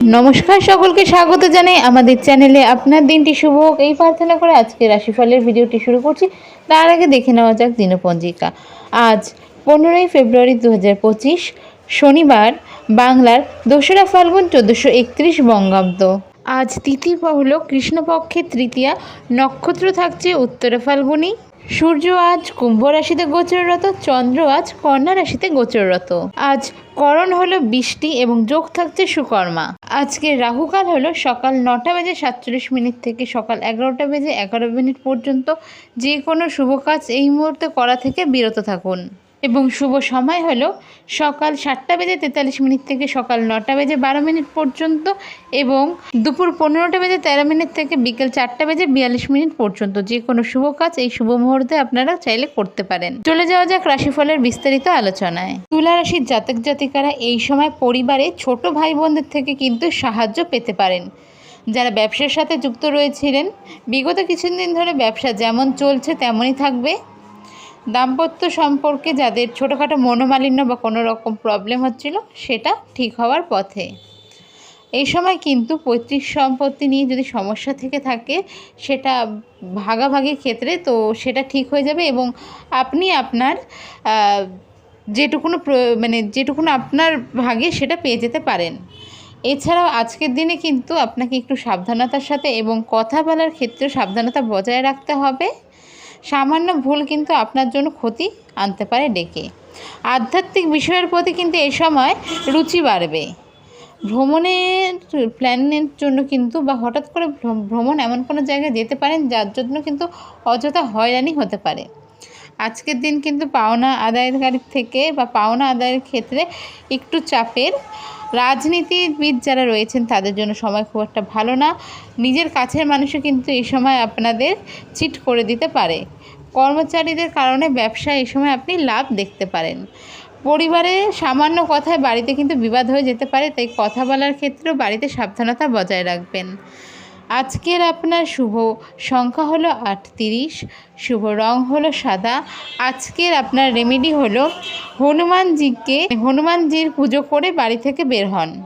নমস্কার সকলকে, স্বাগত জানাই আমাদের চ্যানেলে। আপনার দিনটি শুভ হোক। এই প্রার্থনা করে আজকে রাশিফলের ভিডিওটি শুরু করছি। তার আগে দেখে নেওয়া যাক দিনপঞ্জিকা। আজ পনেরোই ফেব্রুয়ারি দু হাজার পঁচিশ, শনিবার, বাংলার দোসরা ফাল্গুন চোদ্দোশো একত্রিশ বঙ্গাব্দ। আজ তিথি হল কৃষ্ণপক্ষের তৃতীয়া নক্ষত্র থাকছে উত্তরা ফাল্গুনি সূর্য আজ কুম্ভ রাশিতে গোচররত, চন্দ্র আজ কন্যা রাশিতে গোচররত। আজ করণ হলো বৃষ্টি এবং যোগ থাকছে সুকর্মা। আজকে রাহুকাল হলো সকাল নটা বেজে সাতচল্লিশ মিনিট থেকে সকাল এগারোটা বেজে এগারো মিনিট পর্যন্ত। যে কোনো শুভ কাজ এই মুহূর্তে করা থেকে বিরত থাকুন। এবং শুভ সময় হলো সকাল সাতটা বেজে তেতাল্লিশ মিনিট থেকে সকাল নটা বেজে বারো মিনিট পর্যন্ত এবং দুপুর পনেরোটা বেজে তেরো মিনিট থেকে বিকেল চারটা বেজে বিয়াল্লিশ মিনিট পর্যন্ত। যে কোনো শুভ কাজ এই শুভ মুহূর্তে আপনারা চাইলে করতে পারেন। চলে যাওয়া যাক রাশিফলের বিস্তারিত আলোচনায়। তুলা রাশির জাতক জাতিকারা এই সময় পরিবারে ছোট ভাই বোনদের থেকে কিন্তু সাহায্য পেতে পারেন। যারা ব্যবসার সাথে যুক্ত রয়েছিলেন, বিগত কিছুদিন ধরে ব্যবসা যেমন চলছে তেমনই থাকবে। দাম্পত্য সম্পর্কে যাদের ছোটোখাটো মনোমালিন্য বা কোনো রকম প্রবলেম হচ্ছিল, সেটা ঠিক হওয়ার পথে। এই সময় কিন্তু পৈতৃক সম্পত্তি নিয়ে যদি সমস্যা থেকে থাকে, সেটা ভাগাভাগির ক্ষেত্রে তো সেটা ঠিক হয়ে যাবে এবং আপনি আপনার যেটুকুনো মানে যেটুকুনো আপনার ভাগে সেটা পেয়ে যেতে পারেন। এছাড়াও আজকের দিনে কিন্তু আপনাকে একটু সাবধানতার সাথে এবং কথা বলার ক্ষেত্রে সাবধানতা বজায় রাখতে হবে। সামান্য ভুল কিন্তু আপনার জন্য ক্ষতি আনতে পারে ডেকে। আধ্যাত্মিক বিষয়ের প্রতি কিন্তু এ সময় রুচি বাড়বে। ভ্রমণের প্ল্যানের জন্য কিন্তু বা হঠাৎ করে ভ্রম- ভ্রমণ এমন কোনো জায়গায় যেতে পারেন যার জন্য কিন্তু অযথা হয়রানি হতে পারে। আজকের দিন কিন্তু পাওনা আদায়কারীর থেকে বা পাওনা আদায়ের ক্ষেত্রে একটু চাপের। রাজনীতিবিদ যারা রয়েছেন, তাদের জন্য সময় খুব একটা ভালো না। নিজের কাছের মানুষও কিন্তু এই সময় আপনাদের চিট করে দিতে পারে। কর্মচারীদের কারণে ব্যবসা এই সময় আপনি লাভ দেখতে পারেন। পরিবারে সামান্য কথায় বাড়িতে কিন্তু বিবাদ হয়ে যেতে পারে, তাই কথা বলার ক্ষেত্রেও বাড়িতে সাবধানতা বজায় রাখবেন। আজকের আপনার শুভ সংখ্যা হলো আটত্রিশ, শুভ রং হলো সাদা। আজকের আপনার রেমেডি হলো হনুমানজিকে, হনুমানজির পুজো করে বাড়ি থেকে বের হন।